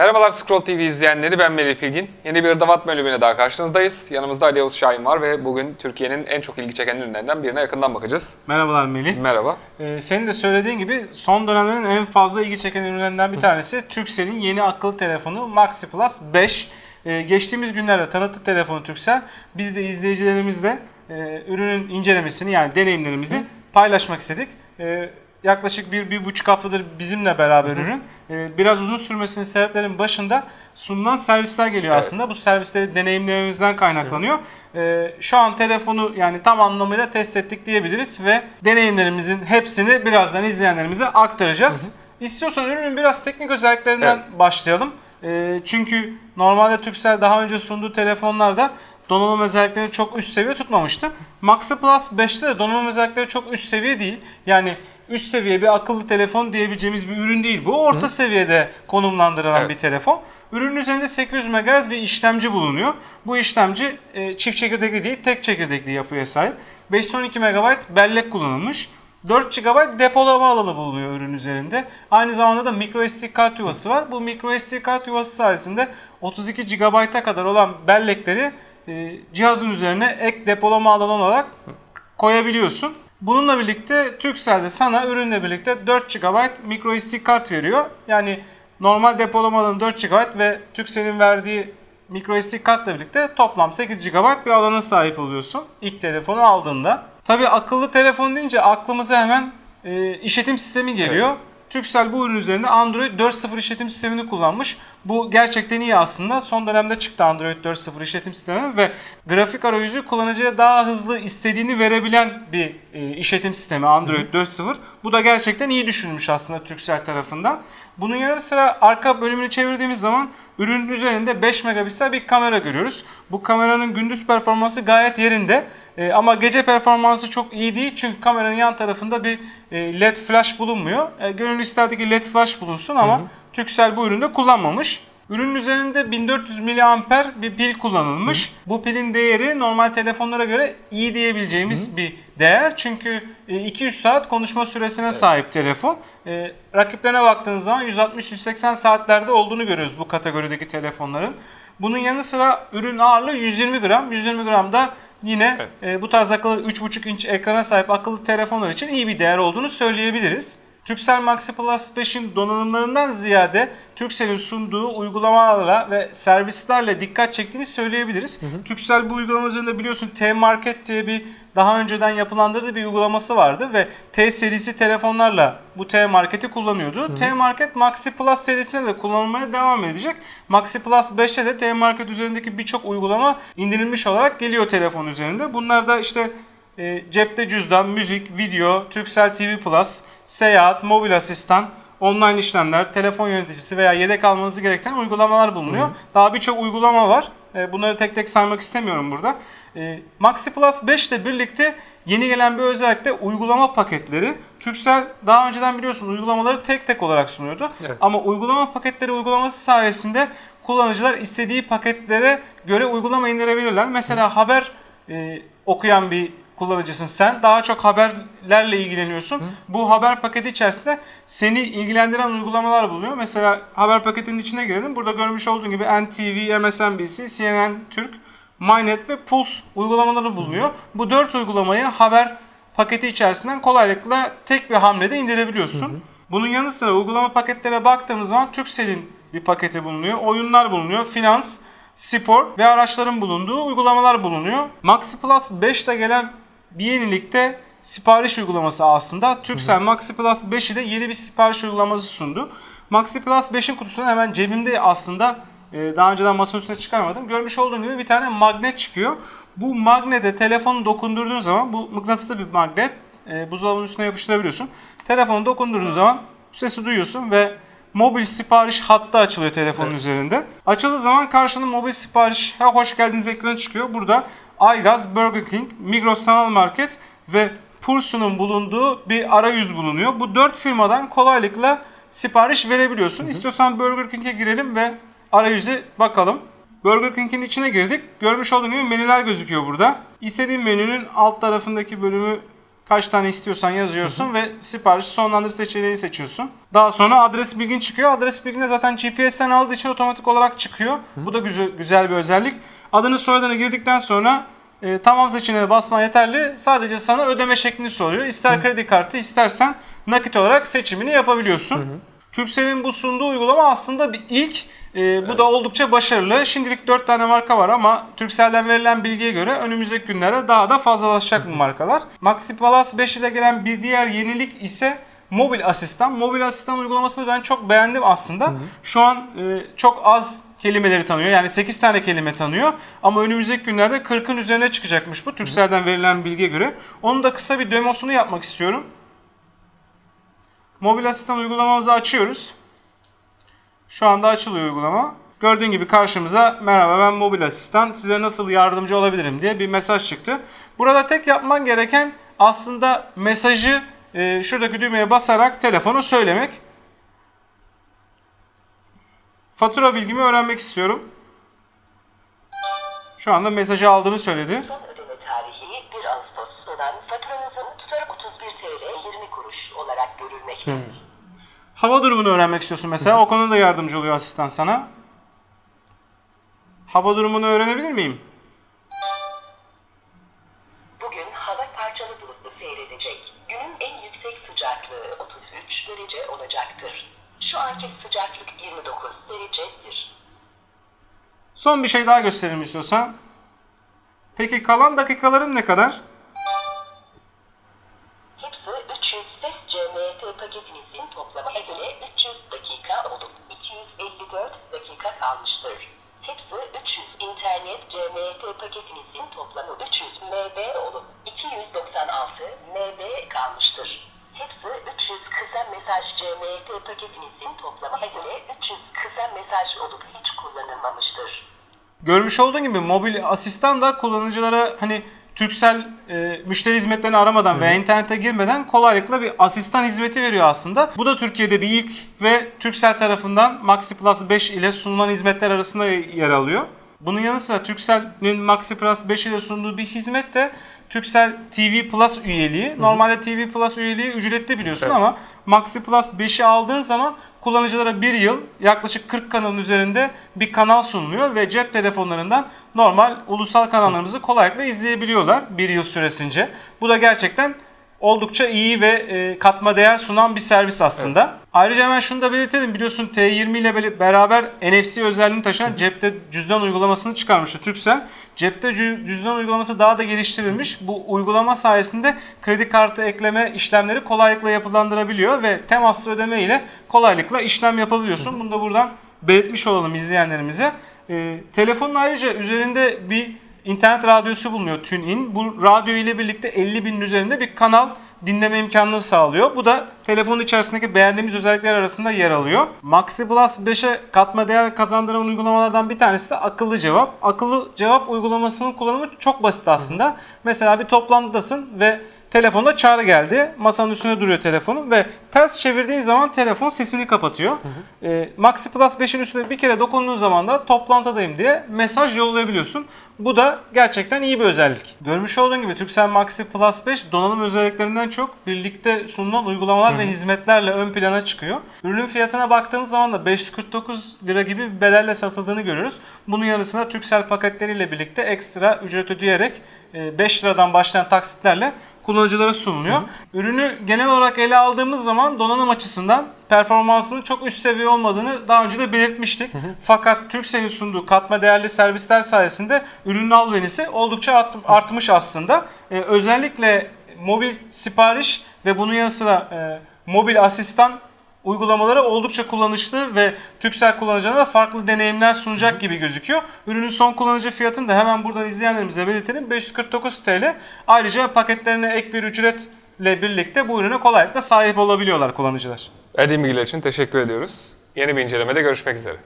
Merhabalar Scroll TV izleyenleri, ben Melih Pilgin. Yeni bir Irdavat bölümüne daha karşınızdayız. Yanımızda Ali Yavuz Şahin var ve bugün Türkiye'nin en çok ilgi çeken ürünlerinden birine yakından bakacağız. Merhabalar Melih. Merhaba. Ee, senin de söylediğin gibi son dönemlerin en fazla ilgi çeken ürünlerinden bir tanesi Turkcell'in yeni akıllı telefonu Maxi Plus 5. Ee, geçtiğimiz günlerde tanıttı telefonu Turkcell. Biz de izleyicilerimizle e, ürünün incelemesini yani deneyimlerimizi paylaşmak istedik. Ee, yaklaşık bir, bir buçuk haftadır bizimle beraber ürün. Ee, biraz uzun sürmesinin sebeplerin başında sunulan servisler geliyor Evet. aslında. Bu servisleri deneyimlerimizden kaynaklanıyor. Ee, şu an telefonu yani tam anlamıyla test ettik diyebiliriz ve deneyimlerimizin hepsini birazdan izleyenlerimize aktaracağız. İstiyorsan ürünün biraz teknik özelliklerinden başlayalım. Ee, çünkü normalde Turkcell daha önce sunduğu telefonlarda donanım özellikleri çok üst seviye tutmamıştı. Maxi Plus 5'te de donanım özellikleri çok üst seviye değil. Yani üst seviye bir akıllı telefon diyebileceğimiz bir ürün değil. Bu orta seviyede konumlandırılan Evet. bir telefon. Ürünün üzerinde 800 MHz bir işlemci bulunuyor. Bu işlemci e, çift çekirdekli değil, tek çekirdekli yapıya sahip. 512 MB bellek kullanılmış. 4 GB depolama alanı bulunuyor ürün üzerinde. Aynı zamanda da microSD kart yuvası var. Bu microSD kart yuvası sayesinde 32 GB'a kadar olan bellekleri e, cihazın üzerine ek depolama alanı olarak koyabiliyorsun. Bununla birlikte Turkcell de sana ürünle birlikte 4 GB microSD kart veriyor. Yani normal depolama alanı 4 GB ve Turkcell'in verdiği microSD kartla birlikte toplam 8 GB bir alana sahip oluyorsun ilk telefonu aldığında. Tabi akıllı telefon deyince aklımıza hemen e, işletim sistemi geliyor. Turkcell bu ürün üzerinde Android 4.0 işletim sistemini kullanmış. Bu gerçekten iyi aslında. Son dönemde çıktı Android 4.0 işletim sistemi ve grafik arayüzü kullanıcıya daha hızlı istediğini verebilen bir e, işletim sistemi Android 4.0. Bu da gerçekten iyi düşünülmüş aslında Turkcell tarafından. Bunun yanı sıra arka bölümünü çevirdiğimiz zaman ürünün üzerinde 5 megapiksel bir kamera görüyoruz. Bu kameranın gündüz performansı gayet yerinde. E, ama gece performansı çok iyi değil çünkü kameranın yan tarafında bir e, LED flash bulunmuyor. E, gönül isterdi ki LED flash bulunsun ama Turkcell bu üründe kullanmamış. Ürünün üzerinde 1400 mAh bir pil kullanılmış. Bu pilin değeri normal telefonlara göre iyi diyebileceğimiz bir değer. Çünkü e, 200 saat konuşma süresine sahip telefon. E, rakiplerine baktığınız zaman 160-180 saatlerde olduğunu görüyoruz bu kategorideki telefonların. Bunun yanı sıra ürün ağırlığı 120 gram. 120 gram da yine e, bu tarz akıllı 3.5 inç ekrana sahip akıllı telefonlar için iyi bir değer olduğunu söyleyebiliriz. Turkcell Maxi Plus 5'in donanımlarından ziyade Turkcell'in sunduğu uygulamalarla ve servislerle dikkat çektiğini söyleyebiliriz. Turkcell bu uygulama üzerinde biliyorsun T-Market diye bir daha önceden yapılandırdığı bir uygulaması vardı ve T serisi telefonlarla bu T-Market'i kullanıyordu. T-Market Maxi Plus serisinde de kullanılmaya devam edecek. Maxi Plus 5'te de T-Market üzerindeki birçok uygulama indirilmiş olarak geliyor telefon üzerinde. Bunlar da işte e, cepte cüzdan, müzik, video, Turkcell TV Plus, seyahat, mobil asistan, online işlemler, telefon yöneticisi veya yedek almanızı gerektiren uygulamalar bulunuyor. Daha birçok uygulama var. E, bunları tek tek saymak istemiyorum burada. E, Maxi Plus 5 ile birlikte yeni gelen bir özellik de uygulama paketleri. Turkcell daha önceden biliyorsun uygulamaları tek tek olarak sunuyordu. Evet. Ama uygulama paketleri uygulaması sayesinde kullanıcılar istediği paketlere göre uygulama indirebilirler. Mesela haber e, okuyan bir kullanıcısın sen. Daha çok haberlerle ilgileniyorsun. Bu haber paketi içerisinde seni ilgilendiren uygulamalar bulunuyor. Mesela haber paketinin içine girelim. Burada görmüş olduğun gibi NTV, MSNBC, CNN Türk, MyNet ve Pulse uygulamaları bulunuyor. Bu dört uygulamayı haber paketi içerisinden kolaylıkla tek bir hamlede indirebiliyorsun. Bunun yanı sıra uygulama paketlere baktığımız zaman Turkcell'in bir paketi bulunuyor. Oyunlar bulunuyor. Finans, spor ve araçların bulunduğu uygulamalar bulunuyor. Maxi Plus 5'te gelen bir yenilikte sipariş uygulaması aslında. Turkcell Maxi Plus 5 ile yeni bir sipariş uygulaması sundu. Maxi Plus 5'in kutusunu hemen cebimde aslında e, daha önceden masa üstüne çıkarmadım. Görmüş olduğun gibi bir tane magnet çıkıyor. Bu magnete telefonu dokundurduğun zaman bu mıknatıslı bir magnet e, buzdolabının üstüne yapıştırabiliyorsun. Telefonu dokundurduğun zaman sesi duyuyorsun ve mobil sipariş hattı açılıyor telefonun üzerinde. Açıldığı zaman karşına mobil sipariş ha, hoş geldiniz ekranı çıkıyor. Burada Aygaz, Burger King, Migros Sanal Market ve Pursu'nun bulunduğu bir arayüz bulunuyor. Bu dört firmadan kolaylıkla sipariş verebiliyorsun. İstiyorsan Burger King'e girelim ve arayüze bakalım. Burger King'in içine girdik. Görmüş olduğun gibi menüler gözüküyor burada. İstediğin menünün alt tarafındaki bölümü Kaç tane istiyorsan yazıyorsun ve sipariş sonlandır seçeneğini seçiyorsun. Daha sonra adres bilgin çıkıyor. Adres bilgini de zaten GPS'ten aldığı için otomatik olarak çıkıyor. Bu da güzel, güzel bir özellik. Adını soyadını girdikten sonra e, tamam seçeneğine basman yeterli. Sadece sana ödeme şeklini soruyor. İster kredi kartı istersen nakit olarak seçimini yapabiliyorsun. Turkcell'in bu sunduğu uygulama aslında bir ilk. E, bu da oldukça başarılı. Şimdilik 4 tane marka var ama Turkcell'den verilen bilgiye göre önümüzdeki günlerde daha da fazlalaşacak bu markalar. Maxi Plus 5 ile gelen bir diğer yenilik ise mobil asistan. Mobil asistan uygulamasını ben çok beğendim aslında. Şu an e, çok az kelimeleri tanıyor. Yani 8 tane kelime tanıyor. Ama önümüzdeki günlerde 40'ın üzerine çıkacakmış bu. Turkcell'den verilen bilgiye göre. Onun da kısa bir demosunu yapmak istiyorum. Mobil asistan uygulamamızı açıyoruz. Şu anda açılıyor uygulama. Gördüğün gibi karşımıza merhaba ben mobil asistan size nasıl yardımcı olabilirim diye bir mesaj çıktı. Burada tek yapman gereken aslında mesajı e, şuradaki düğmeye basarak telefonu söylemek. Fatura bilgimi öğrenmek istiyorum. Şu anda mesajı aldığını söyledi. Görülmektedir. Hava durumunu öğrenmek istiyorsun mesela. O konuda da yardımcı oluyor asistan sana. Hava durumunu öğrenebilir miyim? Bugün hava parçalı bulutlu seyredecek. Günün en yüksek sıcaklığı 33 derece olacaktır. Şu anki sıcaklık 29 derecedir. Son bir şey daha gösterelim istiyorsan. Peki kalan dakikalarım ne kadar? Dakika kalmıştır. Hepsi 300 internet CMT paketinizin toplamı 300 MB olup 296 MB kalmıştır. Hepsi 300 kısa mesaj CMT paketinizin toplamı göre 300 kısa mesaj olup hiç kullanılmamıştır. Görmüş olduğun gibi mobil asistan da kullanıcılara hani Turkcell e, müşteri hizmetlerini aramadan veya internete girmeden kolaylıkla bir asistan hizmeti veriyor aslında. Bu da Türkiye'de bir ilk ve Turkcell tarafından Maxi Plus 5 ile sunulan hizmetler arasında yer alıyor. Bunun yanı sıra Turkcell'in Maxi Plus 5 ile sunduğu bir hizmet de Turkcell TV Plus üyeliği. Normalde TV Plus üyeliği ücretli biliyorsun Evet. ama Maxi Plus 5'i aldığın zaman kullanıcılara bir yıl yaklaşık 40 kanalın üzerinde bir kanal sunuluyor ve cep telefonlarından normal ulusal kanallarımızı kolaylıkla izleyebiliyorlar bir yıl süresince. Bu da gerçekten oldukça iyi ve e, katma değer sunan bir servis aslında. Ayrıca hemen şunu da belirtelim. Biliyorsun T20 ile beraber NFC özelliğini taşıyan cepte cüzdan uygulamasını çıkarmıştı Turkcell. Cepte cü- cüzdan uygulaması daha da geliştirilmiş. Bu uygulama sayesinde kredi kartı ekleme işlemleri kolaylıkla yapılandırabiliyor ve temaslı ödeme ile kolaylıkla işlem yapabiliyorsun. Bunu da buradan belirtmiş olalım izleyenlerimize. E, telefonun ayrıca üzerinde bir internet radyosu bulunuyor TuneIn. Bu radyo ile birlikte 50 binin üzerinde bir kanal dinleme imkanını sağlıyor. Bu da telefonun içerisindeki beğendiğimiz özellikler arasında yer alıyor. Maxi Plus 5'e katma değer kazandıran uygulamalardan bir tanesi de akıllı cevap. Akıllı cevap uygulamasının kullanımı çok basit aslında. Mesela bir toplantıdasın ve Telefonda çağrı geldi. Masanın üstünde duruyor telefonun ve ters çevirdiğin zaman telefon sesini kapatıyor. Ee, Maxi Plus 5'in üstüne bir kere dokunduğun zaman da toplantıdayım diye mesaj yollayabiliyorsun. Bu da gerçekten iyi bir özellik. Görmüş olduğun gibi Turkcell Maxi Plus 5 donanım özelliklerinden çok birlikte sunulan uygulamalar ve hizmetlerle ön plana çıkıyor. Ürünün fiyatına baktığımız zaman da 549 lira gibi bir bedelle satıldığını görüyoruz. Bunun yanı sıra Turkcell paketleriyle birlikte ekstra ücret ödeyerek e, 5 liradan başlayan taksitlerle kullanıcılara sunuluyor. Ürünü genel olarak ele aldığımız zaman donanım açısından performansının çok üst seviye olmadığını daha önce de belirtmiştik. Fakat Turkcell'in sunduğu katma değerli servisler sayesinde ürünün albenisi oldukça art- artmış aslında. Ee, özellikle mobil sipariş ve bunun yanı sıra e, mobil asistan uygulamaları oldukça kullanışlı ve Turkcell kullanıcılarına farklı deneyimler sunacak gibi gözüküyor. Ürünün son kullanıcı fiyatını da hemen buradan izleyenlerimize belirtelim. 549 TL. Ayrıca paketlerine ek bir ücretle birlikte bu ürüne kolaylıkla sahip olabiliyorlar kullanıcılar. Verdiğin bilgiler için teşekkür ediyoruz. Yeni bir incelemede görüşmek üzere.